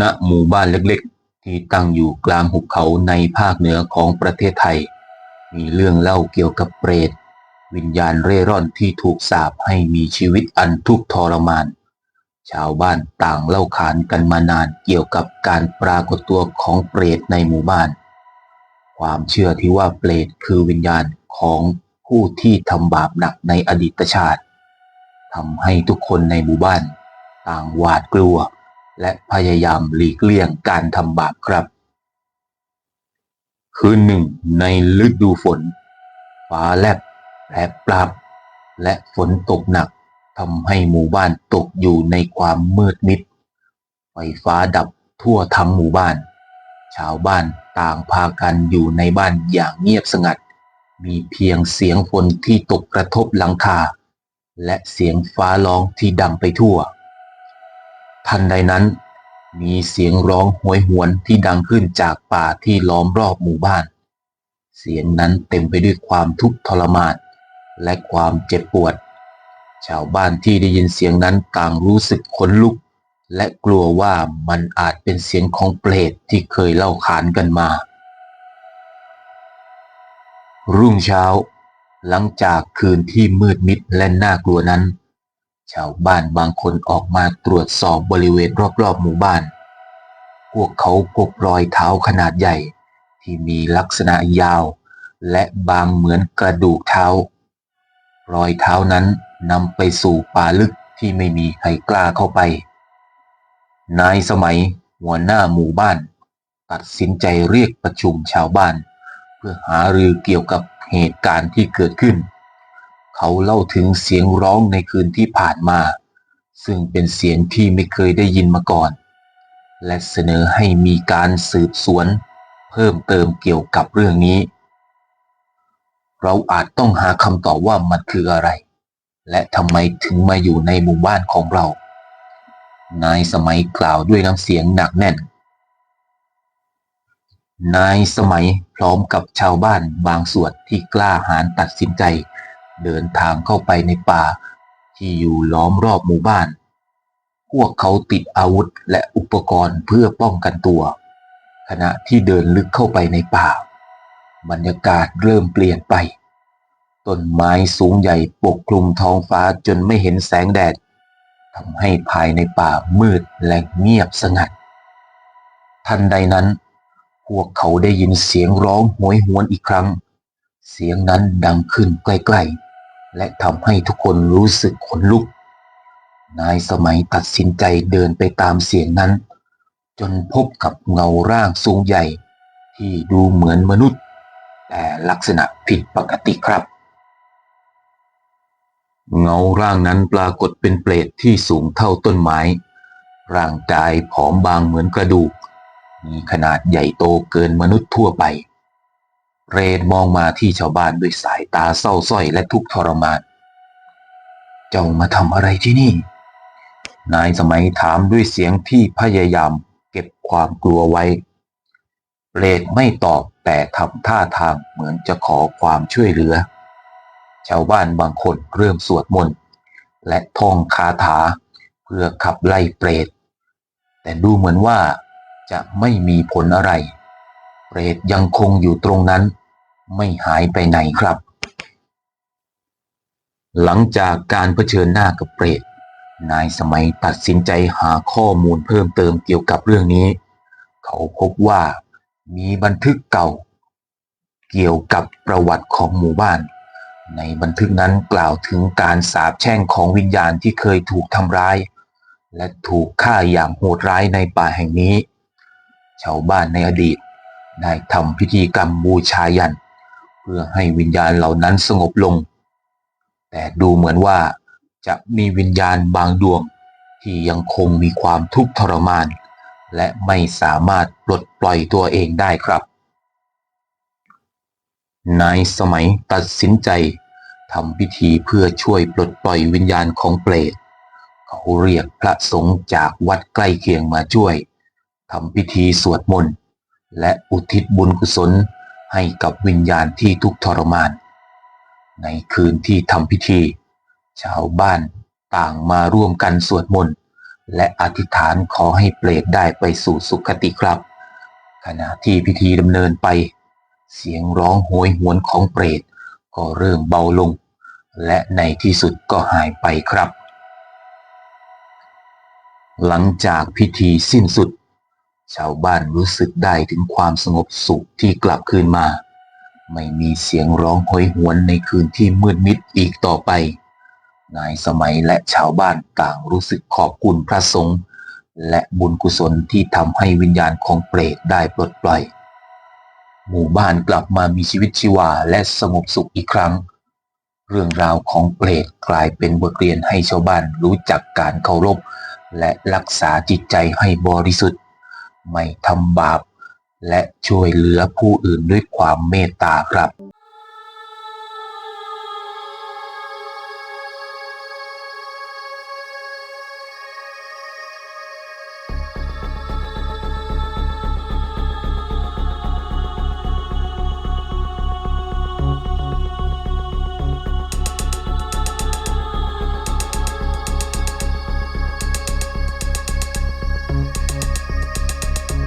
ณหมู่บ้านเล็กๆ ที่ตั้งอยู่กลางหุบเขาในภาคเหนือของประเทศไทย มีเรื่องเล่าเกี่ยวกับเปรต วิญญาณเร่ร่อนที่ถูกสาปให้มีชีวิตอันทุกข์ทรมาน ชาวบ้านต่างเล่าขานกันมานานเกี่ยวกับการปรากฏตัวของเปรตในหมู่บ้าน ความเชื่อที่ว่าเปรตคือวิญญาณของผู้ที่ทำบาปหนักในอดีตชาติทำให้ทุกคนในหมู่บ้าน ต่างหวาดกลัว และพยายามหลีกเลี่ยงการทำบาปครับ คืนหนึ่งในฤดูฝน ฟ้าแลบแผลปรับและฝนตกหนักทำให้หมู่บ้านตกอยู่ในความมืดมิด ไฟฟ้าดับทั่วทั้งหมู่บ้าน ชาวบ้านต่างพากันอยู่ในบ้านอย่างเงียบสงัด มีเพียงเสียงฝนที่ตกกระทบหลังคา และเสียงฟ้าร้องที่ดังไปทั่ว ทันใดนั้น มีเสียงร้องโหยหวนที่ดังขึ้นจากป่าที่ล้อมรอบหมู่บ้าน เสียงนั้นเต็มไปด้วยความทุกข์ทรมานและความเจ็บปวด ชาวบ้านที่ได้ยินเสียงนั้นต่างรู้สึกขนลุก และกลัวว่ามันอาจเป็นเสียงของเปรตที่เคยเล่าขานกันมา รุ่งเช้า หลังจากคืนที่มืดมิดและน่ากลัวนั้น ชาวบ้านบางคนออกมาตรวจสอบบริเวณรอบๆหมู่บ้าน พวกเขาพบรอยเท้าขนาดใหญ่ ที่มีลักษณะยาว และบางเหมือนกระดูกเท้า รอยเท้านั้นนำไปสู่ป่าลึกที่ไม่มีใครกล้าเข้าไป นายสมัยหัวหน้าหมู่บ้าน ตัดสินใจเรียกประชุมชาวบ้าน เพื่อหารือเกี่ยวกับเหตุการณ์ที่เกิดขึ้น เขาเล่าถึงเสียงร้องในคืนที่ผ่านมา ซึ่งเป็นเสียงที่ไม่เคยได้ยินมาก่อน และเสนอให้มีการสืบสวน เพิ่มเติมเกี่ยวกับเรื่องนี้ เราอาจต้องหาคำตอบว่ามันคืออะไร และทำไมถึงมาอยู่ในหมู่บ้านของเรา นายสมัยกล่าวด้วยน้ำเสียงหนักแน่นนายสมัยพร้อมกับชาวบ้านบางส่วนที่กล้าหาญตัดสินใจ เดินทางเข้าไปในป่า ที่อยู่ล้อมรอบหมู่บ้าน พวกเขาติดอาวุธและอุปกรณ์เพื่อป้องกันตัว ขณะที่เดินลึกเข้าไปในป่า บรรยากาศเริ่มเปลี่ยนไป ต้นไม้สูงใหญ่ปกคลุมท้องฟ้าจนไม่เห็นแสงแดดทำให้ภายในป่ามืดและเงียบสงัด ทันใดนั้น พวกเขาได้ยินเสียงร้องโหยหวนอีกครั้ง เสียงนั้นดังขึ้นใกล้ๆ และทำให้ทุกคนรู้สึกขนลุก นายสมัยตัดสินใจเดินไปตามเสียงนั้น จนพบกับเงาร่างสูงใหญ่ ที่ดูเหมือนมนุษย์ แต่ลักษณะผิดปกติครับ เงาร่างนั้นปรากฏเป็นเปรตที่สูงเท่าต้นไม้ ร่างกายผอมบางเหมือนกระดูก มีขนาดใหญ่โตเกินมนุษย์ทั่วไป เรตมองมาที่ชาวบ้านด้วยสายตาเศร้าส้อยและทุกข์ทรมาน เจ้ามาทำอะไรที่นี่ นายสมัยถามด้วยเสียงที่พยายามเก็บความกลัวไว้ เรตไม่ตอบแต่ทำท่าทางเหมือนจะขอความช่วยเหลือ ชาวบ้านบางคนเริ่มสวดมนต์และท่องคาถาเพื่อขับไล่เปรต แต่ดูเหมือนว่าจะไม่มีผลอะไร เปรตยังคงอยู่ตรงนั้น ไม่หายไปไหนครับ หลังจากการเผชิญหน้ากับเปรตนายสมัยตัดสินใจหาข้อมูลเพิ่มเติมเกี่ยวกับเรื่องนี้ เขาพบว่ามีบันทึกเก่า เกี่ยวกับประวัติของหมู่บ้าน ในบันทึกนั้นกล่าวถึงการสาปแช่งของวิญญาณที่เคยถูกทำร้าย และถูกฆ่าอย่างโหดร้ายในป่าแห่งนี้ ชาวบ้านในอดีตได้ทำพิธีกรรมบูชายัน เพื่อให้วิญญาณเหล่านั้นสงบลง แต่ดูเหมือนว่าจะมีวิญญาณบางดวงที่ยังคงมีความทุกข์ทรมาน และไม่สามารถปลดปล่อยตัวเองได้ครับนายสมัยตัดสินใจทำพิธีเพื่อช่วยปลดปล่อยวิญญาณของเปรต เขาเรียกพระสงฆ์จากวัดใกล้เคียงมาช่วยทำพิธีสวดมนต์ และอุทิศบุญกุศล ให้กับวิญญาณที่ทุกทรมาน ในคืนที่ทำพิธี ชาวบ้านต่างมาร่วมกันสวดมนต์และอธิษฐานขอให้เปรตได้ไปสู่สุคติครับ ขณะที่พิธีดำเนินไป เสียงร้องโหยหวนของเปรตก็เริ่มเบาลง และในที่สุดก็หายไปครับ หลังจากพิธีสิ้นสุด ชาวบ้านรู้สึกได้ถึงความสงบสุขที่กลับคืนมา ไม่มีเสียงร้องโหยหวนในคืนที่มืดมิดอีกต่อไป นายสมัยและชาวบ้านต่างรู้สึกขอบคุณพระสงฆ์และบุญกุศลที่ทำให้วิญญาณของเปรตได้ปลดปล่อย หมู่บ้านกลับมามีชีวิตชีวาและสงบสุขอีกครั้ง เรื่องราวของเปรตกลายเป็นบทเรียนให้ชาวบ้านรู้จักการเคารพและรักษาจิตใจให้บริสุทธิ์ ไม่ทำบาป และช่วยเหลือผู้อื่นด้วยความเมตตาครับ